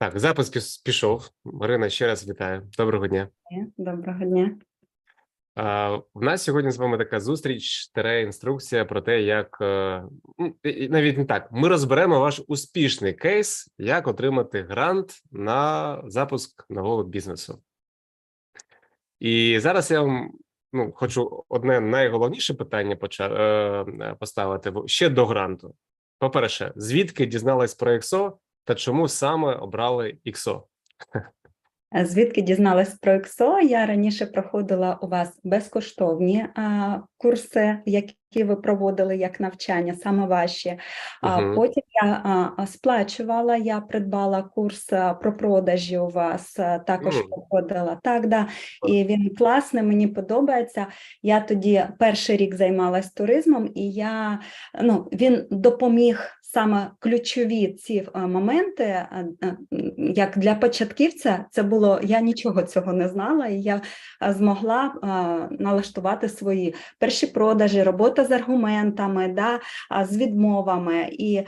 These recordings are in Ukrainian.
Так, запис пішов. Марина, ще раз вітаю. Доброго дня. Доброго дня. В нас сьогодні з вами така зустріч, тере інструкція про те, як е, ну, навіть не так. Ми розберемо ваш успішний кейс, як отримати грант на запуск нового бізнесу. І зараз я вам ну, хочу одне найголовніше питання е, е, поставити ще до гранту. По-перше, звідки дізнались про ІКСО та чому саме обрали ІКСО? Е, Звідки дізналась про ексо? Я раніше проходила у вас безкоштовні а, курси, які ви проводили як навчання, саме ваші. А Мгм. потім я а, сплачувала, я придбала курс про продажі у вас, також М. проходила. Так, да. І він класний, мені подобається. Я тоді перший рік займалась туризмом, і я ну, він допоміг саме ключові ці е, моменти, е, е, як для початківця, це було я нічого цього не знала, і я змогла налаштувати свої перші продажі, робота з аргументами, да, з відмовами. І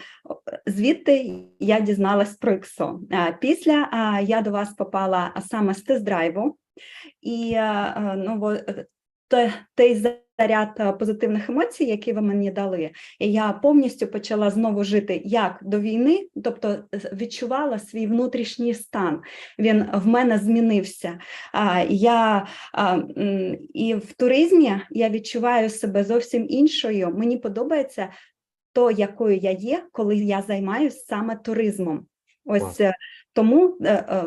звідти я дізналась про іксо. Після я до вас попала саме з тест-драйву, і ну, той заряд е, позитивних емоцій, які ви мені дали, і я повністю почала знову жити як до війни, тобто відчувала свій внутрішній стан. Він в мене змінився. А, я, і в туризмі я відчуваю себе зовсім іншою. Мені подобається то, якою я є, коли я займаюся саме туризмом. Ось е, тому е, е,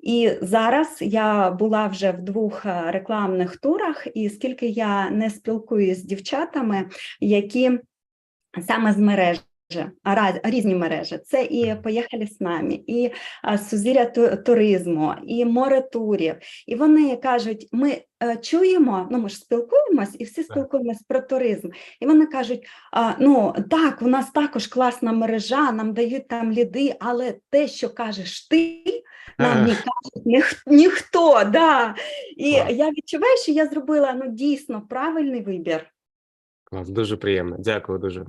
і зараз я була вже в двох е, рекламних турах, і скільки я не спілкуюсь з дівчатами, які саме з мережі. Різні мережі, це і поїхали з нами, і сузір'я туризму, і море турів. І вони кажуть: ми е, чуємо, ну ми ж спілкуємось, і всі спілкуємось про туризм. І вони кажуть: ну так, у нас також класна мережа, нам дають там ліди, але те, що кажеш ти, нам не кажуть ніх, ніхто. Да. І Клас. я відчуваю, що я зробила ну дійсно правильний вибір. Клас, дуже приємно. Дякую дуже.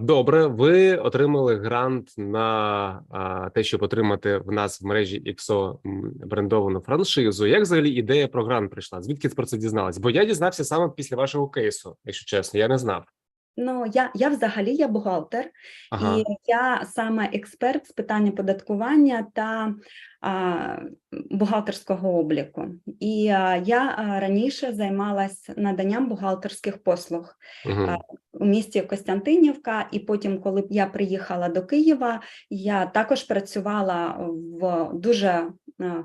Добре, ви отримали грант на те, щоб отримати в нас в мережі XO брендовану франшизу. Як взагалі ідея про грант прийшла? Звідки про це дізналась? Бо я дізнався саме після вашого кейсу, якщо чесно, я не знав. Ну, я, я взагалі я бухгалтер, Ага, і я саме експерт з питання податкування та а, бухгалтерського обліку. І а, я а, раніше займалась наданням бухгалтерських послуг угу. у місті Костянтинівка, і потім, коли я приїхала до Києва, я також працювала в дуже а,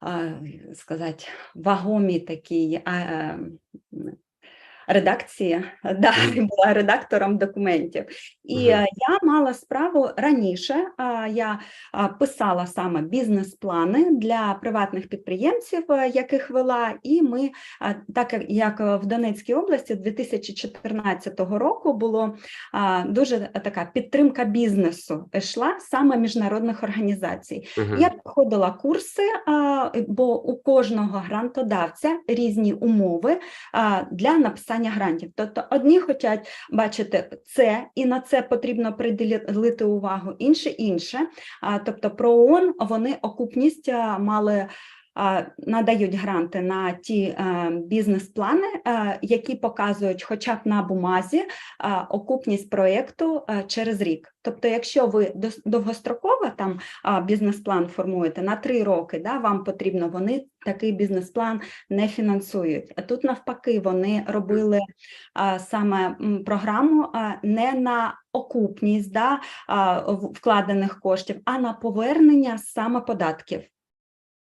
а, сказати, вагомій такій. а, е, Редакції, да, була редактором документів, і е, я мала справу раніше. Я писала саме бізнес-плани для приватних підприємців, е, яких вела, і ми, так як- в Донецькій області 2014 року було дуже така підтримка бізнесу йшла саме міжнародних організацій. Угу. Я проходила курси, бо у кожного грантодавця різні умови для написання грантів. Тобто одні хочуть бачити це, і на це потрібно приділити увагу, інше. А, Тобто про ООН вони окупність мали. Надають гранти на ті е, бізнес-плани, е, які показують, хоча б на бумазі, окупність проєкту е, через рік. Тобто, якщо ви довгостроково там бізнес-план формуєте на три роки, да, вам потрібно, вони такий бізнес-план не фінансують. Тут навпаки, вони робили саме програму не на окупність да, вкладених коштів, а на повернення саме податків.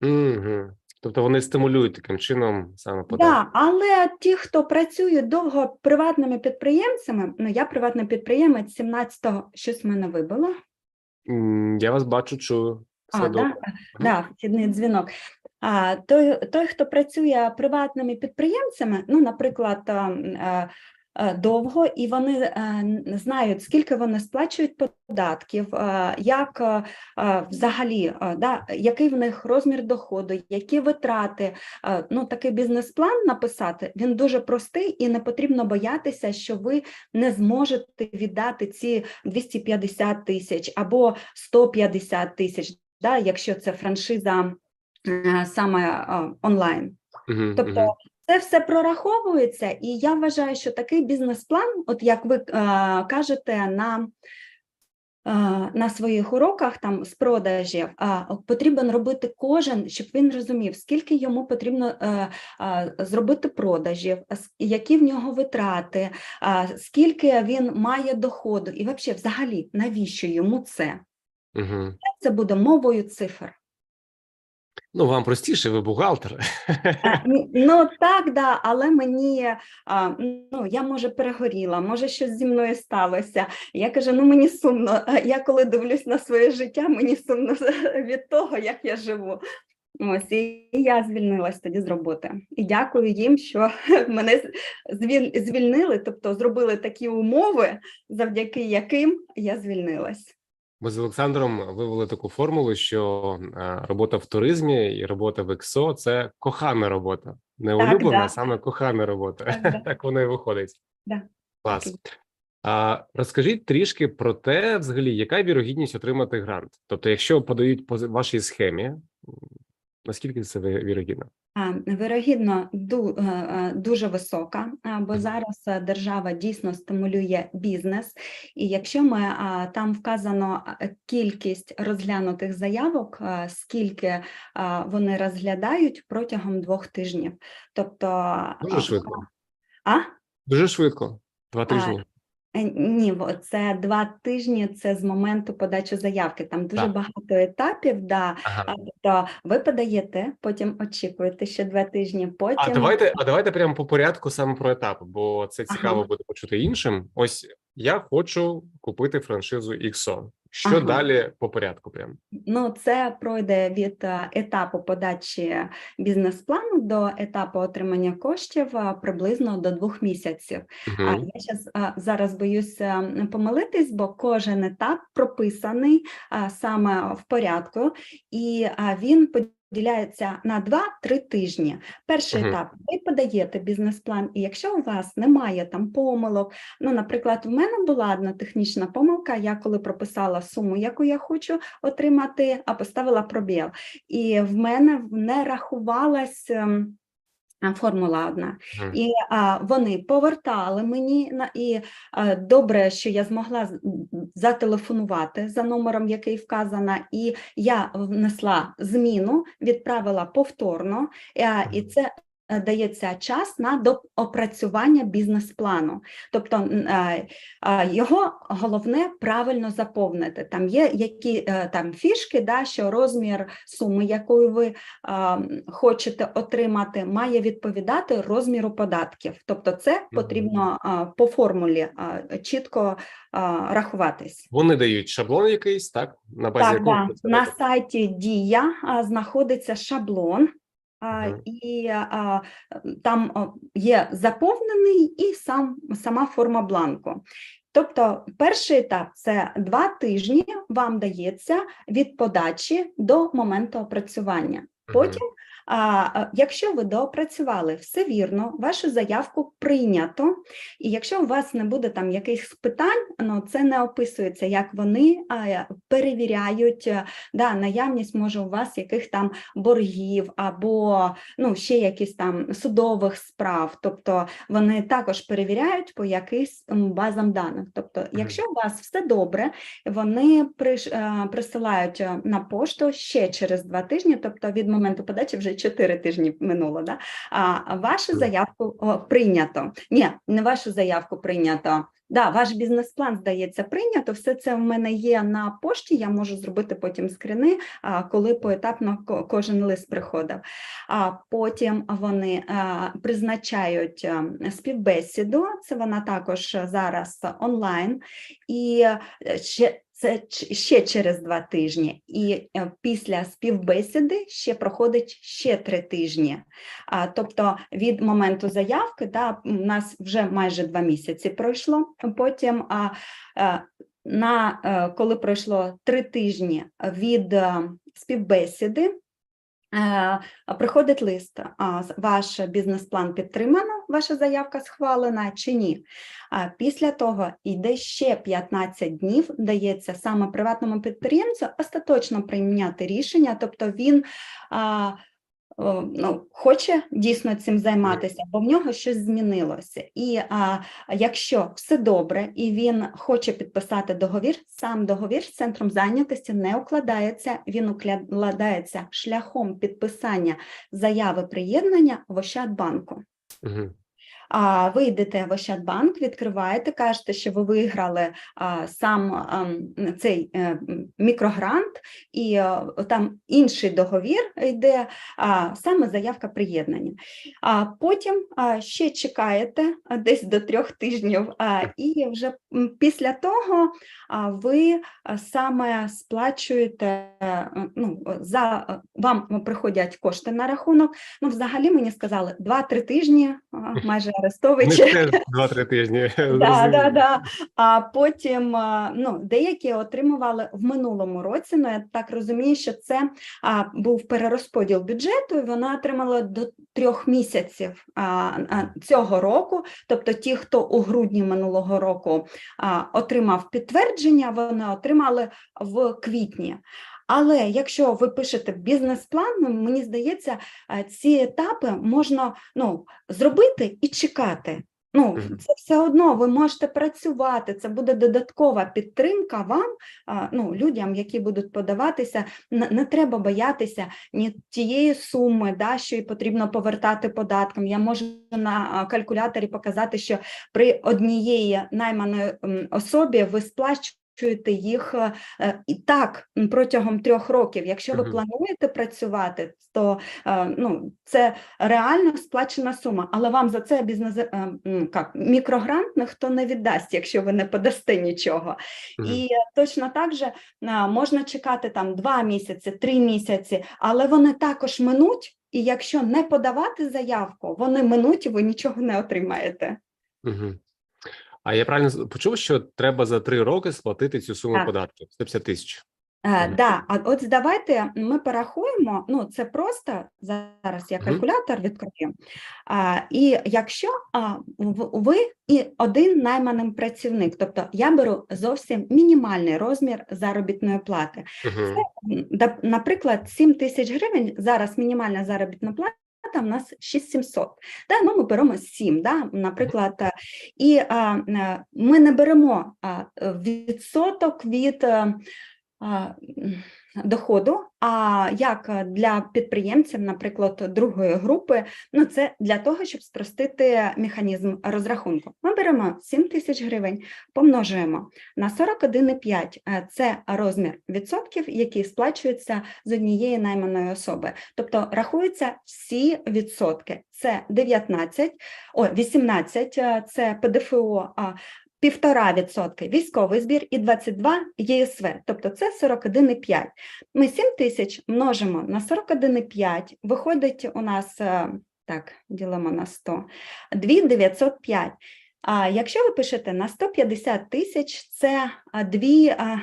Угу. Тобто вони стимулюють таким чином саме податки. Да, але ті, хто працює довго приватними підприємцями, ну я приватний підприємець 17-го, щось мене вибило. Я вас бачу, чую. Все А, добре. да? Да, вхідний дзвінок. А, той, той, хто працює приватними підприємцями, ну, наприклад, е, довго, і вони е, знають, скільки вони сплачують податків, е, як е, е, взагалі, е, да, який в них розмір доходу, які витрати. Е, Ну, такий бізнес-план написати він дуже простий, і не потрібно боятися, що ви не зможете віддати ці 250 тисяч або 150 тисяч, да, якщо це франшиза е, саме е, онлайн. Тобто. Це все прораховується, і я вважаю, що такий бізнес-план, от як ви е, кажете, на, е, на своїх уроках там з продажів, е, потрібен робити кожен, щоб він розумів, скільки йому потрібно е, е, зробити продажів, які в нього витрати, е, скільки він має доходу, і взагалі, взагалі, навіщо йому це? Мгм. Це буде мовою цифр. Ну, вам простіше, ви бухгалтер. Ну так, да, але мені а, ну я може перегоріла, може щось зі мною сталося. Я кажу, ну мені сумно. Я коли дивлюсь на своє життя, мені сумно від того, як я живу. Ось і я звільнилась тоді з роботи. І дякую їм, що мене звільнили, тобто зробили такі умови, завдяки яким я звільнилась. Ми з Олександром вивели таку формулу, що е, робота в туризмі і робота в ЕКСО – це кохана робота, не Так, улюблена, да. а саме кохана робота. Так, да. Так воно і виходить. Да. Клас. А розкажіть трішки про те, взагалі, яка вірогідність отримати грант? Тобто, якщо подають по вашій схемі, наскільки це вірогідно? Вирогідно, е, е, дуже висока, бо зараз е, держава дійсно стимулює бізнес. І якщо ми там вказано кількість розглянутих заявок, скільки вони розглядають протягом двох тижнів. Тобто, Дуже швидко. а? Дуже швидко. Два тижні. Е, Ні, це два тижні. Це з моменту подачі заявки. Там дуже Так. багато етапів. Да. Ага. Тобто ви подаєте, потім очікуєте ще два тижні. Потім А давайте, а давайте прямо по порядку саме про етапи, бо це Ага. цікаво буде почути іншим. Ось я хочу купити франшизу XO. Що Ага. далі по порядку? Прям Ну, це пройде від е, етапу подачі бізнес-плану до етапу отримання коштів е, приблизно до двох місяців. А я щас, зараз боюся помилитись, бо кожен етап прописаний саме в порядку, і він поділяється на 2-3 тижні. Перший Мгм. етап ви подаєте бізнес-план, і якщо у вас немає там помилок, ну, наприклад, в мене була одна технічна помилка. Я коли прописала суму, яку я хочу отримати, а поставила пробіл, і в мене не рахувалась. Формула одна, mm. і а, вони повертали мені на і а, добре, що я змогла зателефонувати за номером, який вказано, і я внесла зміну, відправила повторно, а, і це дається час на доопрацювання бізнес-плану. Тобто е, а, його головне правильно заповнити. Там є які е, там фішки, да, що розмір суми, якою ви хочете отримати, має відповідати розміру податків. Тобто, це потрібно по формулі чітко рахуватись. Вони дають шаблон якийсь, так? На базі Так, якого да. на сайті Дія знаходиться шаблон. І там є заповнений і сам, сама форма бланку. Тобто, перший етап це два тижні вам дається від подачі до моменту опрацювання. Потім, а, якщо ви доопрацювали все вірно, вашу заявку прийнято, і якщо у вас не буде там якихось питань, ну це не описується, як вони а, перевіряють е, да, наявність, може, у вас яких там боргів або ну, ще якісь там судових справ. Тобто вони також перевіряють по якихось базам даних. Тобто, якщо у вас все добре, вони е, присилають е, на пошту ще через два тижні, тобто від моменту подачі вже чотири тижні минуло. Да? А вашу заявку прийнято. Ні, не вашу заявку прийнято. Да, ваш бізнес-план здається прийнято. Все це в мене є на пошті. Я можу зробити потім скрини, коли поетапно кожен лист приходив. А потім вони призначають співбесіду. Це вона також зараз онлайн. І е, ще це ще через два тижні, і е, після співбесіди ще проходить ще три тижні. Тобто від моменту заявки, да, у нас вже майже два місяці пройшло. Потім е, на е, коли пройшло три тижні від співбесіди. Е, Приходить лист, ваш бізнес-план підтримано, ваша заявка схвалена чи ні. Після того йде ще 15 днів, дається саме приватному підприємцю остаточно прийняти рішення, тобто він ну, хоче дійсно цим займатися, бо в нього щось змінилося. І а, якщо все добре, і він хоче підписати договір, сам договір з центром зайнятості не укладається, він укладається шляхом підписання заяви приєднання в Ощадбанку. Угу. А ви йдете в Ощадбанк, відкриваєте, кажете, що ви виграли сам ам, цей е, мікрогрант, і е, там інший договір йде, саме заявка приєднання. А потім ще чекаєте десь до трьох тижнів, і вже після того ви саме сплачуєте, е, ну, за вам приходять кошти на рахунок. Ну, взагалі мені сказали 2-3 тижні, майже Арестович. теж два-три тижні. Да, да, да. А потім ну, деякі отримували в минулому році. Ну я так розумію, що це а, був перерозподіл бюджету, і вона отримала до трьох місяців а, а, цього року. Тобто, ті, хто у грудні минулого року а, отримав підтвердження, вони отримали в квітні. Але якщо ви пишете бізнес-план, мені здається, ці етапи можна ну, зробити і чекати. Ну, це все одно ви можете працювати, це буде додаткова підтримка вам, ну, людям, які будуть подаватися. Не, не треба боятися ні тієї суми, да, що і потрібно повертати податкам. Я можу на калькуляторі показати, що при однієї найманої особі ви сплачуєте їх е, е, і так протягом трьох років. Якщо ви плануєте працювати, то е, ну, це реально сплачена сума, але вам за це бізнес як, мікрогрант ніхто не віддасть, якщо ви не подасте нічого. І точно так же можна чекати там два місяці, три місяці, але вони також минуть. І якщо не подавати заявку, вони минуть і ви нічого не отримаєте. А я правильно почув, що треба за три роки сплатити цю суму Так. податків 150 тисяч. Е, Мгм. да, а от давайте ми порахуємо. Ну, це просто зараз я калькулятор відкрию. А, і якщо а, ви і один найманим працівник, тобто я беру зовсім мінімальний розмір заробітної плати. Да- Наприклад, 7 тисяч гривень зараз мінімальна заробітна плата. В нас 6700. Да, ну, ми беремо 7, да, наприклад, е, і а, е, ми не беремо е, відсоток від е, а, доходу, а як для підприємців, наприклад, другої групи, ну це для того, щоб спростити механізм розрахунку. Ми беремо 7 тисяч гривень, помножуємо на 41,5 е, це розмір відсотків, які сплачуються з однієї найманої особи. Тобто рахуються всі відсотки. Це 19, о, 18 е, це ПДФО, а півтора відсотки військовий збір і 22 ЄСВ, тобто це 41,5. Ми 7 тисяч множимо на 41,5, виходить у нас, е, так, ділимо на 100, 2905. А якщо ви пишете на 150 тисяч, це дві а,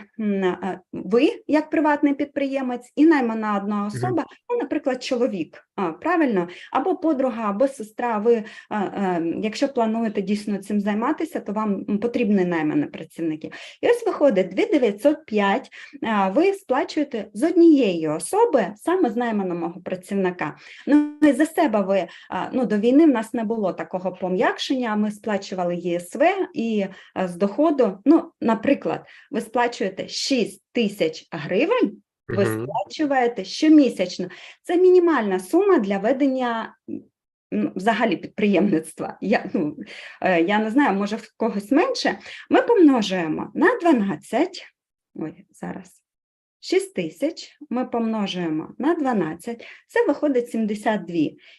а, ви, як приватний підприємець, і наймана одна особа, ну, наприклад, чоловік, а, правильно, або подруга, або сестра. Ви, а, а, якщо плануєте дійсно цим займатися, то вам потрібні наймані працівники. І ось виходить 2905, а, ви сплачуєте з однієї особи, саме з найманого працівника. Ну і за себе ви а, ну, до війни в нас не було такого пом'якшення. Ми сплачували ЄСВ і з доходу. Ну, наприклад, ви сплачуєте 6 тисяч гривень. Ви сплачуєте щомісячно. Це мінімальна сума для ведення взагалі підприємництва. Я, ну, е, я не знаю, може в когось менше. Ми помножуємо на 12. Ой, зараз. 6 тисяч ми помножуємо на 12, це виходить 72.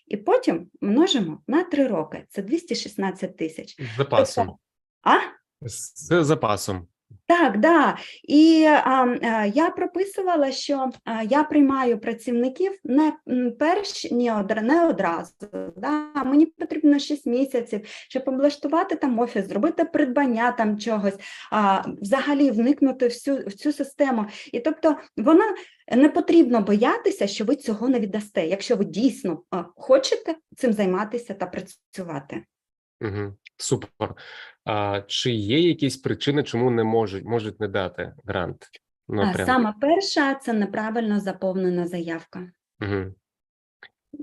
І потім множимо на 3 роки, це 216 тисяч. З запасом. А? З запасом. Так, да. І а, а, я прописувала, що я приймаю працівників не перш ні одра, не одразу. Да. Мені потрібно 6 місяців, щоб облаштувати там офіс, зробити придбання там чогось, а, взагалі вникнути в цю, в цю систему. І тобто вона не потрібно боятися, що ви цього не віддасте, якщо ви дійсно хочете цим займатися та працювати. Угу. Супер. А, чи є якісь причини, чому не можуть можуть не дати грант? Ну, А. Саме перша це неправильно заповнена заявка. Угу.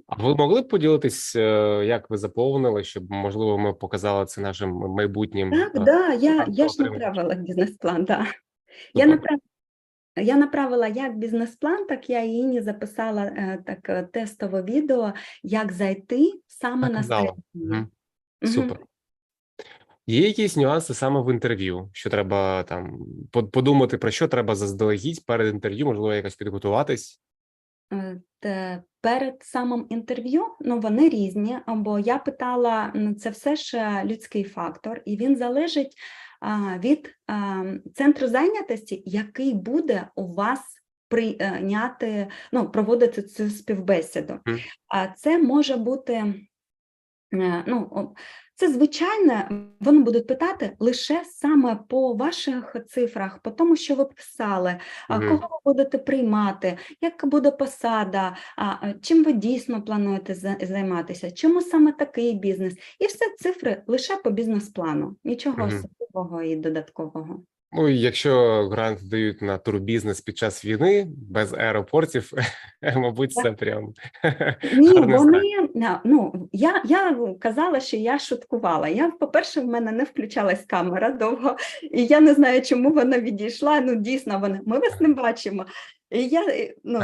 А ви могли б поділитись, е, як ви заповнили, щоб можливо ми показали це нашим майбутнім? Так, е, да, я, так, я ж направила бізнес-план, да. Я направила, я направила як бізнес-план, так я Інні записала е, так, тестове відео, як зайти саме Так, на казала. Супер. Є якісь нюанси саме в інтерв'ю, що треба там подумати про що треба заздалегідь перед інтерв'ю, можливо, якось підготуватись. Е, перед самим інтерв'ю, ну вони різні, бо я питала, ну, це все ж людський фактор, і він залежить а, від а, центру зайнятості, який буде у вас прийняти, ну, проводити цю співбесіду. А це може бути. Е, Ну, це звичайне, вони будуть питати лише саме по ваших цифрах, по тому, що ви писали, Мгм. кого ви будете приймати, яка буде посада, чим ви дійсно плануєте за- займатися, чому саме такий бізнес, і все цифри лише по бізнес-плану, нічого Мгм. особливого і додаткового. Ну, якщо грант дають на турбізнес під час війни без аеропортів, мабуть, це прям Ні, вони ну я, я казала, що я шуткувала. Я, по-перше, в мене не включалась камера довго, і я не знаю, чому вона відійшла. Ну, дійсно, вона ми вас не бачимо. І я ну,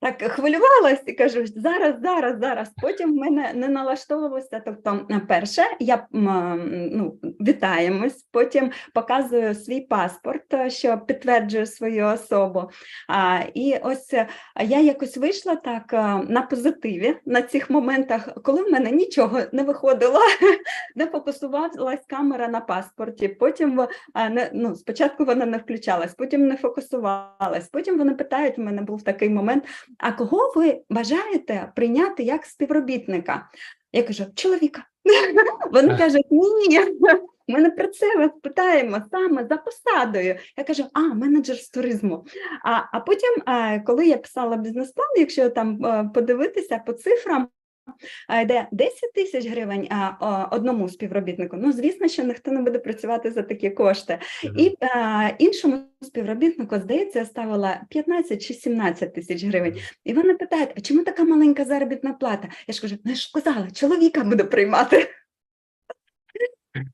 так хвилювалась і кажу, зараз, зараз, зараз. Потім в мене не налаштовувалося. Тобто, перше, я ну, вітаємось, потім показую свій паспорт, е, що підтверджує свою особу. А, і ось е, я якось вийшла так е, на позитиві на цих моментах, коли в мене нічого не виходило, не фокусувалась камера на паспорті. Потім ну, спочатку вона не включалась, потім не фокусувалась. Потім вони питають, у мене був такий момент: а кого ви бажаєте прийняти як співробітника? Я кажу, чоловіка. Вони кажуть, ні, ми не про це вас питаємо саме за посадою. Я кажу, а менеджер з туризму. А, а потім, е, коли я писала бізнес-план, якщо там е, подивитися по цифрам, е, йде 10 тисяч гривень а, о, одному співробітнику. Ну, звісно, що ніхто не буде працювати за такі кошти. І іншому співробітнику, здається, я ставила 15 чи 17 тисяч гривень. І вони питають: а чому така маленька заробітна плата? Я ж кажу, ну я ж казала, чоловіка буду приймати.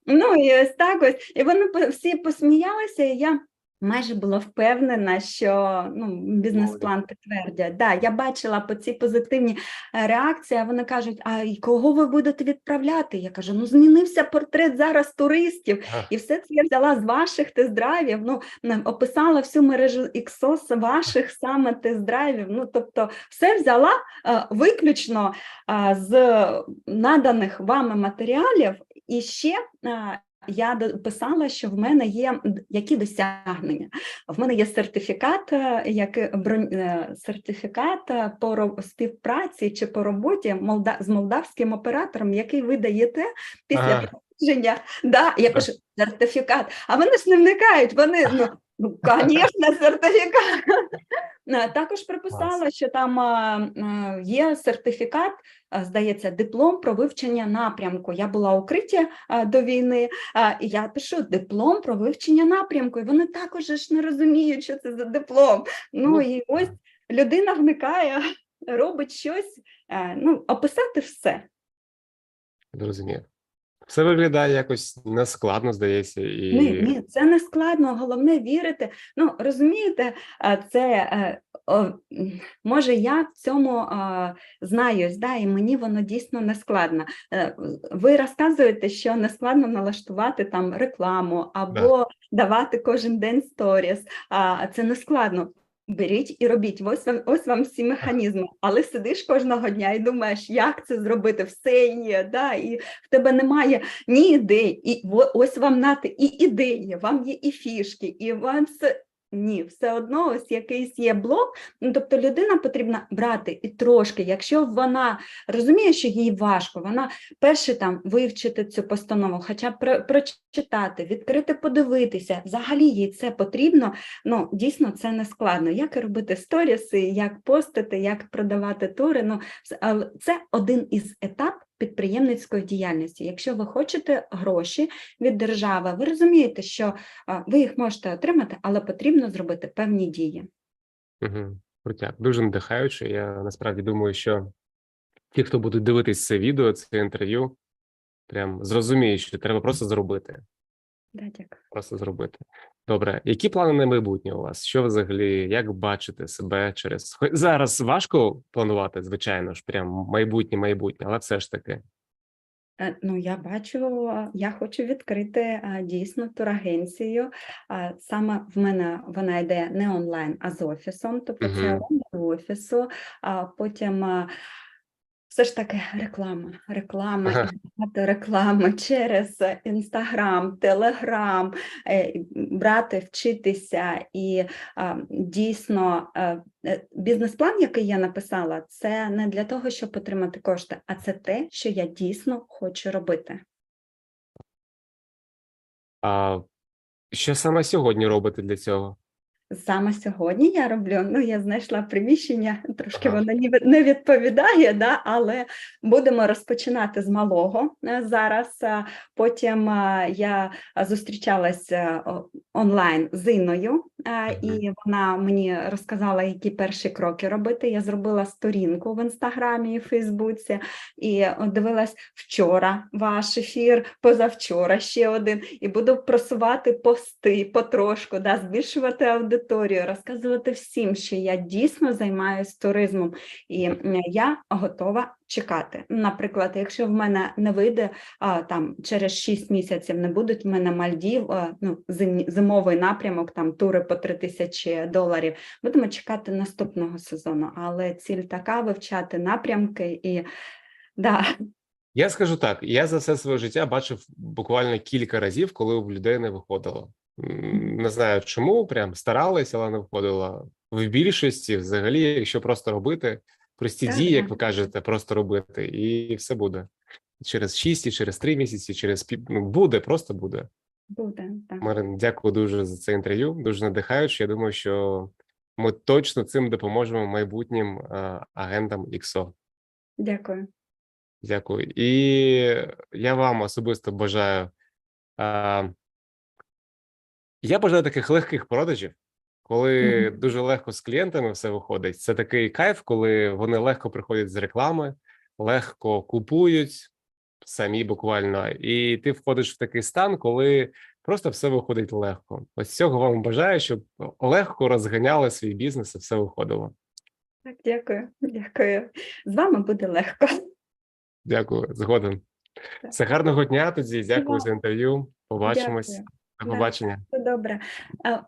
Ну і ось так ось. І вони всі посміялися, і я майже була впевнена, що ну, бізнес-план підтвердять. Да, я бачила по цій позитивні е, реакції, а вони кажуть, а кого ви будете відправляти? Я кажу, ну змінився портрет зараз туристів. Ага. І все це я взяла з ваших тест-драйвів, ну, описала всю мережу іксос ваших саме тест-драйвів. Ну, тобто, все взяла е, виключно е, з наданих вами матеріалів, і ще я писала, що в мене є які досягнення. В мене є сертифікат, е, який бронь- е, сертифікат е, по співпраці чи по роботі молда- з молдавським оператором, який ви даєте після Ага. проходження. Да, я пишу сертифікат, а вони ж не вникають. Вони ну, ну звісно, сертифікат. Е, Також приписала, що там е, е, є сертифікат, е, здається, диплом про вивчення напрямку. Я була укриття е, до війни, е, і я пишу диплом про вивчення напрямку. І вони також ж не розуміють, що це за диплом. Ну Ну, і ось людина вникає, робить щось, е, ну, описати все. Зрозумів. Все виглядає якось нескладно, здається, і Ні, ні, це не складно, головне вірити. Ну, розумієте, це е, о, м, може я в цьому знаюсь, да, і мені воно дійсно не складно. Е, Ви розказуєте, що не складно налаштувати там рекламу або давати кожен день сторіс. А це не складно. Беріть і робіть. Ось вам, ось вам всі механізми. Але сидиш кожного дня і думаєш, як це зробити, все є, да? і в тебе немає ні ідей, і ось вам нати і ідеї, вам є і фішки, і вам все. Ні, все одно ось якийсь є блок. Ну, тобто людина потрібна брати і трошки, якщо вона розуміє, що їй важко, вона перше там вивчити цю постанову, хоча б прочитати, відкрити, подивитися. Взагалі їй це потрібно. Ну дійсно це не складно. Як робити сторіси, як постити, як продавати тури. Ну це один із етап підприємницької діяльності. Якщо ви хочете гроші від держави, ви розумієте, що ви їх можете отримати, але потрібно зробити певні дії. Угу. Крутяк, дуже надихаюче. Я насправді думаю, що ті, хто будуть дивитись це відео, це інтерв'ю, прям зрозуміють, що треба просто зробити. Да, дякую. Просто зробити. Добре, які плани на майбутнє у вас? Що взагалі, як бачите себе через зараз важко планувати, звичайно ж, прям майбутнє, майбутнє, але все ж таки. Е, Ну, я бачу, я хочу відкрити дійсно турагенцію. Саме в мене вона йде не онлайн, а з офісом, тобто це офісу, а потім все ж таки реклама, реклама, Ага. багато реклами через Інстаграм, Телеграм, брати, вчитися і дійсно е, е, бізнес-план, який я написала, це не для того, щоб отримати кошти, а це те, що я дійсно хочу робити. А що саме сьогодні робите для цього? Саме сьогодні я роблю. Ну, я знайшла приміщення, трошки Ага. воно не відповідає, да, але будемо розпочинати з малого е, зараз. Потім я а, зустрічалась е, онлайн з Інною, і вона мені розказала, які перші кроки робити. Я зробила сторінку в інстаграмі і Фейсбуці, і дивилась вчора ваш ефір, позавчора ще один, і буду просувати пости потрошку, да, збільшувати аудиторію, розказувати всім, що я дійсно займаюся туризмом, і я готова чекати. Наприклад, якщо в мене не вийде а, там через 6 місяців, не будуть в мене Мальдів, а, ну, зим, зимовий напрямок, там тури по 3 тисячі доларів. Будемо чекати наступного сезону, але ціль така вивчати напрямки і да, Я скажу так: я за все своє життя бачив буквально кілька разів, коли в людей не виходило. Не знаю чому, прям старались, але не виходило. В більшості, взагалі, якщо просто робити, прості Так, дії, як ви кажете, просто робити, і все буде. Через 6, і через 3 місяці, через пів ну, буде, просто буде. буде. Так. Марин, дякую дуже за це інтерв'ю. Дуже надихаюче. Я думаю, що ми точно цим допоможемо майбутнім е, агентам ІКСО. Дякую. Дякую. І я вам особисто бажаю. А, я бажаю таких легких продажів, коли Мгм. дуже легко з клієнтами все виходить. Це такий кайф, коли вони легко приходять з реклами, легко купують самі буквально, і ти входиш в такий стан, коли просто все виходить легко. Ось цього вам бажаю, щоб легко розганяли свій бізнес і все виходило. Так, дякую. Дякую. З вами буде легко. Дякую, згоден. Все гарного дня тоді. Дякую за інтерв'ю. Побачимось. Дякую. До побачення. Добре. Е,